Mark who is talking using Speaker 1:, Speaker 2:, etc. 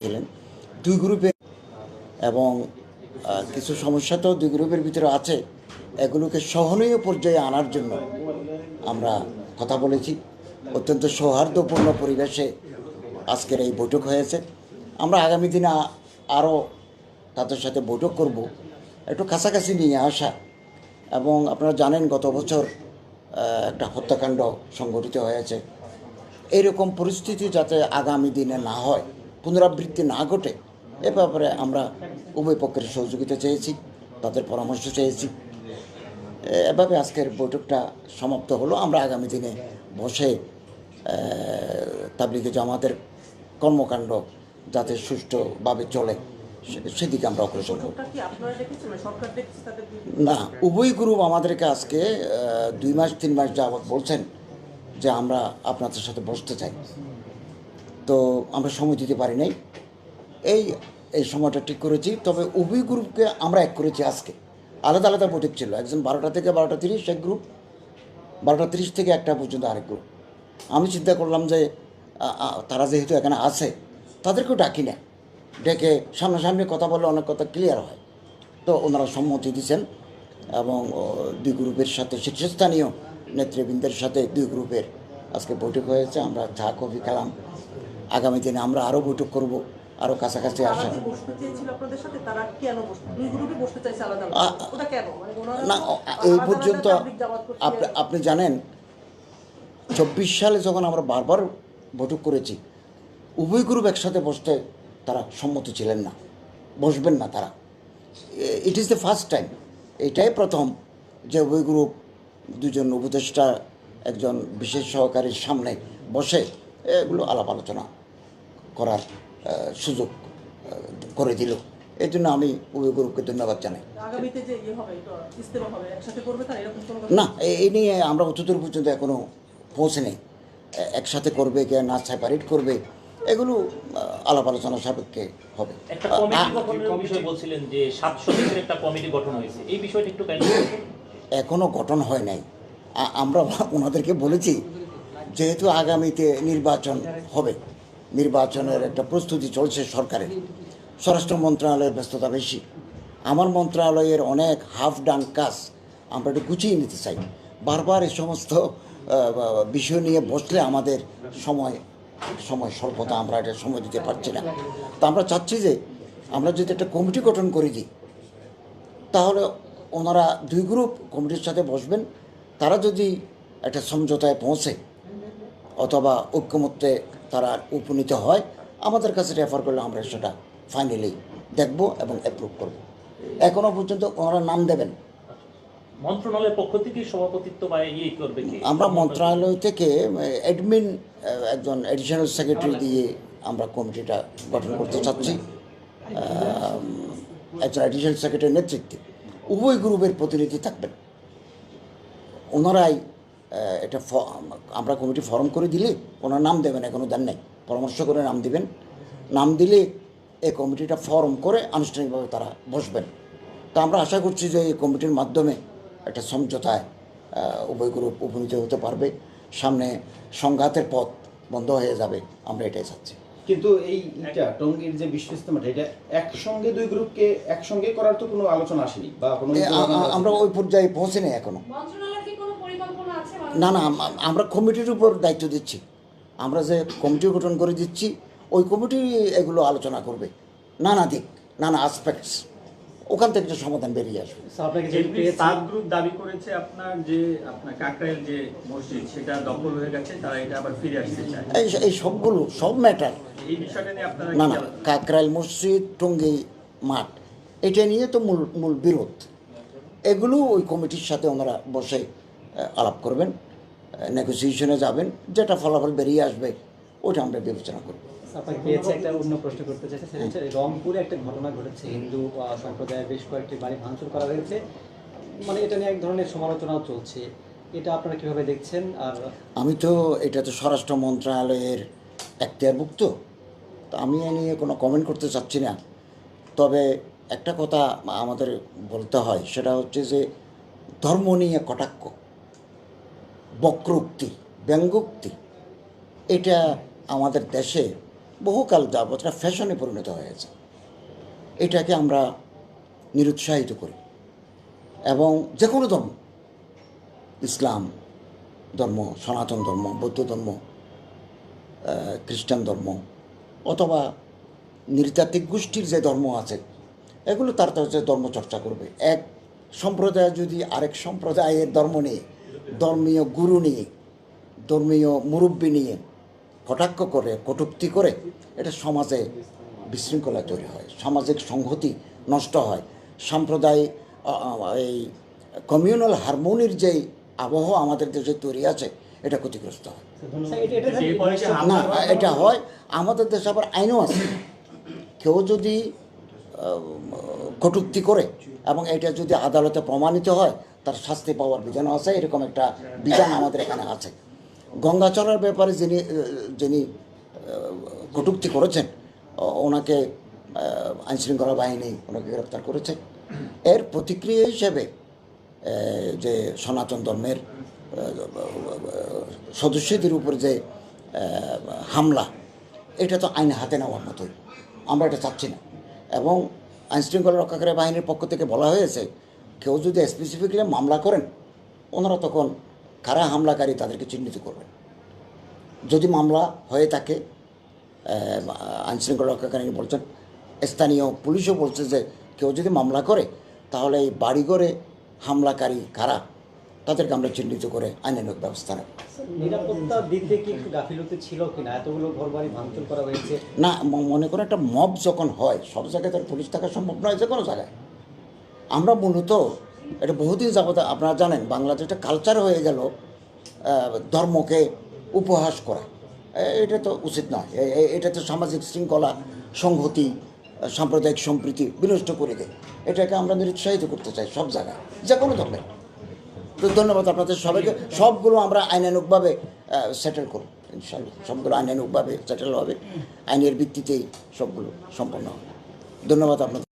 Speaker 1: ছিলেন দুই গ্রুপে এবং কিছু সমস্যা তো দুই গ্রুপের ভিতরে আছে। এগুলোকে সহনীয় পর্যায়ে আনার জন্য আমরা কথা বলেছি। অত্যন্ত সৌহার্দ্যপূর্ণ পরিবেশে আজকের এই বৈঠক হয়েছে। আমরা আগামী দিনে আরও তাদের সাথে বৈঠক করব। একটু কাছাকাছি নিয়ে আসা এবং আপনারা জানেন গত বছর একটা হত্যাকাণ্ড সংঘটিত হয়েছে। এইরকম পরিস্থিতি যাতে আগামী দিনে না হয় পুনরাবৃত্তি না ঘটে এ ব্যাপারে আমরা উভয় পক্ষের সহযোগিতা চেয়েছি তাদের পরামর্শ চেয়েছি। এভাবে আজকের বৈঠকটা সমাপ্ত হলো। আমরা আগামী দিনে বসে তাবলিগে জামাতের কর্মকাণ্ড যাতে সুষ্ঠুভাবে চলে সেদিকে আমরা অগ্রসর হব। না উভয় গ্রুপ আমাদেরকে আজকে দুই মাস তিন মাস যাবৎ বলছেন যে আমরা আপনাদের সাথে বসতে চাই। তো আমরা সময় দিতে পারি নাই। এই এই সময়টা ঠিক করেছি। তবে উভয় গ্রুপকে আমরা এক করেছি আজকে। আলাদা আলাদা বৈঠক ছিল। একজন বারোটা থেকে বারোটা তিরিশ, এক গ্রুপ। বারোটা তিরিশ থেকে একটা পর্যন্ত আরেক গ্রুপ। আমি চিন্তা করলাম যে তারা যেহেতু এখানে আছে, তাদেরকেও ডাকি না। ডেকে সামনাসামনি কথা বললে অনেক কথা ক্লিয়ার হয়। তো ওনারা সম্মতি দিয়েছেন এবং দুই গ্রুপের সাথে শীর্ষস্থানীয় নেতৃবৃন্দের সাথে দুই গ্রুপের আজকে বৈঠক হয়েছে। আমরা চা, কফি খেলাম। আগামী দিনে আমরা আরও বৈঠক করব আরও কাছাকাছি আসা
Speaker 2: মানে
Speaker 1: না এই পর্যন্ত আপনি জানেন চব্বিশ সালে যখন আমরা বারবার বৈঠক করেছি উভয় গ্রুপ একসাথে বসতে তারা সম্মত ছিলেন না বসবেন না তারা। It is the first time এটাই প্রথম যে উভয় গ্রুপ দুজন উপদেষ্টা একজন বিশেষ সহকারীর সামনে বসে এগুলো আলাপ আলোচনা করার সুযোগ করে দিল। এই জন্য আমি উভয় গ্রুপকে ধন্যবাদ জানাই।
Speaker 2: আগামীতে যে ইয়ে হবে এটা ইস্তেমা হবে একসাথে করবে তারা? এরকম কোনো কথা
Speaker 1: না এই নিয়ে আমরা অতদূর পর্যন্ত এখনও পৌঁছে নেই। একসাথে করবে কে না সেপারেট করবে এগুলো আলাপ আলোচনা সাপেক্ষে হবে।
Speaker 3: একটা
Speaker 1: আ-
Speaker 3: কমিটি
Speaker 1: আ-
Speaker 3: গঠনের বিষয় বলছিলেন যে একটা কমিটি গঠন হয়েছে। এই বিষয়টা একটু কাইন্ডলি
Speaker 1: এখনও গঠন হয় নাই। আমরা ওনাদেরকে বলেছি যেহেতু আগামীতে নির্বাচন হবে। নির্বাচনের একটা প্রস্তুতি চলছে সরকারের। স্বরাষ্ট্র মন্ত্রণালয়ের ব্যস্ততা বেশি। আমার মন্ত্রণালয়ের অনেক হাফ ডান কাজ আমরা একটু গুছিয়ে নিতে চাই। বারবার এই সমস্ত বিষয় নিয়ে বসলে আমাদের সময় সময় স্বল্পতা আমরা এটা সময় দিতে পারছি না। তা আমরা চাচ্ছি যে আমরা যদি একটা কমিটি গঠন করে দিই, তাহলে ওনারা দুই গ্রুপ কমিটির সাথে বসবেন। তারা যদি একটা সমঝোতায় পৌঁছে অথবা ঐক্যমত্যে তারা উপনীত হয় আমাদের কাছে রেফার করলে আমরা সেটা ফাইনালি দেখব এবং অ্যাপ্রুভ করব। এখনও পর্যন্ত ওনারা নাম দেবেন।
Speaker 3: মন্ত্রণালয়ের পক্ষ থেকে সভাপতিত্ব বা ইয়ে করবে
Speaker 1: আমরা মন্ত্রণালয় থেকে অ্যাডমিন একজন অ্যাডিশনাল সেক্রেটারি দিয়ে আমরা কমিটিটা গঠন করতে চাচ্ছি। একজন অ্যাডিশনাল সেক্রেটারির নেতৃত্বে। উভয় গ্রুপের প্রতিনিধি থাকবেন। ওনারাই এটা আমরা কমিটি ফর্ম করে দিলে ওনার নাম দেবেন এখনও দেন নাই। পরামর্শ করে নাম দিবেন। নাম দিলে এই কমিটিটা ফর্ম করে আনুষ্ঠানিকভাবে তারা বসবেন। তো আমরা আশা করছি যে এই কমিটির মাধ্যমে একটা সমঝোতায় উভয় গ্রুপ উপনীত হতে পারবে। সামনে সংঘাতের পথ বন্ধ হয়ে যাবে আমরা এটাই চাচ্ছি।
Speaker 4: কিন্তু এই এটা টঙ্গীর যে বিশ্ব ইস্তেমাটা এটা একসঙ্গে দুই গ্রুপকে একসঙ্গে করার তো কোনো আলোচনা আসেনি বা কোনো
Speaker 1: আমরা ওই পর্যায়ে পৌঁছে নেই এখনও।
Speaker 5: মন্ত্রণালয়ের কি কোনো পরিকল্পনা আছে
Speaker 1: না না আমরা কমিটির উপর দায়িত্ব দিচ্ছি। আমরা যে কমিটি গঠন করে দিচ্ছি ওই কমিটি এগুলো আলোচনা করবে। নানা দিক নানা আসপেক্টস ওখান থেকে একটা সমাধান বেরিয়ে আসবে।
Speaker 6: আপনাকে যেহেতু
Speaker 7: এমনি
Speaker 6: পেয়েছি
Speaker 7: সাত গ্রুপ দাবি করেছে আপনার যে আপনার কাকরাইল যে মসজিদ সেটা দখল হয়ে গেছে তারা এটা আবার ফিরে আসতে চায়।
Speaker 1: এই এই সবগুলো সব ম্যাটার
Speaker 7: এই বিষয়টা নিয়ে আপনারা
Speaker 1: না না কাকরাইল মসজিদ টঙ্গী মাঠ এটা নিয়ে তো মূল মূল বিরোধ। এগুলো ওই কমিটির সাথে ওনারা বসে আলাপ করবেন নেগোসিয়েশনে যাবেন যেটা ফলাফল বেরিয়ে আসবে ওটা আমরা বিবেচনা করব।
Speaker 6: একটা অন্য প্রশ্ন করতে চাইছি রংপুরে একটা ঘটনা ঘটেছে হিন্দু সম্প্রদায়ের বেশ কয়েকটি বাড়ি ভাঙচুর করা হয়েছে। মানে এটা নিয়ে এক ধরনের সমালোচনাও চলছে। এটা আপনারা কীভাবে দেখছেন? আর
Speaker 1: আমি তো এটা তো স্বরাষ্ট্র মন্ত্রণালয়ের এখতিয়ারভুক্ত তো আমি এ নিয়ে কোনো কমেন্ট করতে চাচ্ছি না। তবে একটা কথা আমাদের বলতে হয় সেটা হচ্ছে যে ধর্ম নিয়ে কটাক্ষ। বক্রোক্তি, ব্যঙ্গোক্তি। এটা আমাদের দেশে বহুকাল যাবৎ ফ্যাশনে পরিণত হয়েছে। এটাকে আমরা নিরুৎসাহিত করি। এবং যে কোনো ধর্ম, ইসলাম ধর্ম, সনাতন ধর্ম, বৌদ্ধ ধর্ম খ্রিস্টান ধর্ম, অথবা নৃতাত্ত্বিক গোষ্ঠীর যে ধর্ম আছে, এগুলো তার তার ধর্ম চর্চা করবে। এক সম্প্রদায় যদি আরেক সম্প্রদায়ের ধর্ম নিয়ে ধর্মীয় গুরু নিয়ে ধর্মীয় মুরব্বী নিয়ে কটাক্ষ করে কটুক্তি করে এটা সমাজে বিশৃঙ্খলা তৈরি হয় সামাজিক সংহতি নষ্ট হয়। আ, এই কমিউনাল হারমোনির যে আবহাওয়া আমাদের দেশে তৈরি আছে এটা ক্ষতিগ্রস্ত হয়। না এটা হয় আমাদের দেশে আবার আইনও আছে। কেউ যদি কটুক্তি করে এবং এটা যদি আদালতে প্রমাণিত হয়, তার শাস্তি পাওয়ার বিধান আছে, এরকম একটা বিধান আমাদের এখানে আছে। গঙ্গাচরের ব্যাপারে যিনি যিনি কটুক্তি করেছেন ওনাকে আইনশৃঙ্খলা বাহিনী ওনাকে গ্রেপ্তার করেছে। এর প্রতিক্রিয়া হিসেবে যে সনাতন ধর্মের সদস্যদের উপর যে হামলা, এটা তো আইন হাতে নেওয়ার মতোই। আমরা এটা চাচ্ছি না। এবং আইন শৃঙ্খলা রক্ষাকারী বাহিনীর পক্ষ থেকে বলা হয়েছে, কেউ যদি স্পেসিফিকলি মামলা করেন, ওনারা তখন কারা হামলাকারী তাদেরকে চিহ্নিত করবেন। যদি মামলা হয়ে থাকে আইনশৃঙ্খলা আইন শৃঙ্খলা রক্ষাকারী বলছেন, স্থানীয় পুলিশও বলছে যে কেউ যদি মামলা করে, তাহলে এই বাড়িঘরে হামলাকারী কারা? তাদেরকে আমরা চিহ্নিত করে আইনানুক ব্যবস্থা নেব।
Speaker 6: নিরাপত্তা কি গাফিলতি ছিল কিনা? এতগুলো ভাঙচুর করা হয়েছে।
Speaker 1: না মনে করো একটা মব যখন হয় সব জায়গায় তার পুলিশ থাকা সম্ভব নয় যে কোনো জায়গায়। আমরা মূলত এটা বহুদিন যাবত আপনারা জানেন বাংলাদেশ একটা কালচার হয়ে গেল ধর্মকে উপহাস করা। এটা তো উচিত নয়। এটা তো সামাজিক শৃঙ্খলা সংহতি সাম্প্রদায়িক সম্প্রীতি বিনষ্ট করে দেয়। এটাকে আমরা নিরুৎসাহিত করতে চাই সব জায়গায় যে কোনো ধর্মের। তো ধন্যবাদ আপনাদের সবাইকে। সবগুলো আমরা আইনানুকভাবে সেটেল করব ইনশাল্লাহ সবগুলো আইনানুকভাবে সেটেল হবে। আইনের ভিত্তিতেই সবগুলো সম্পন্ন হবে। ধন্যবাদ আপনাদের।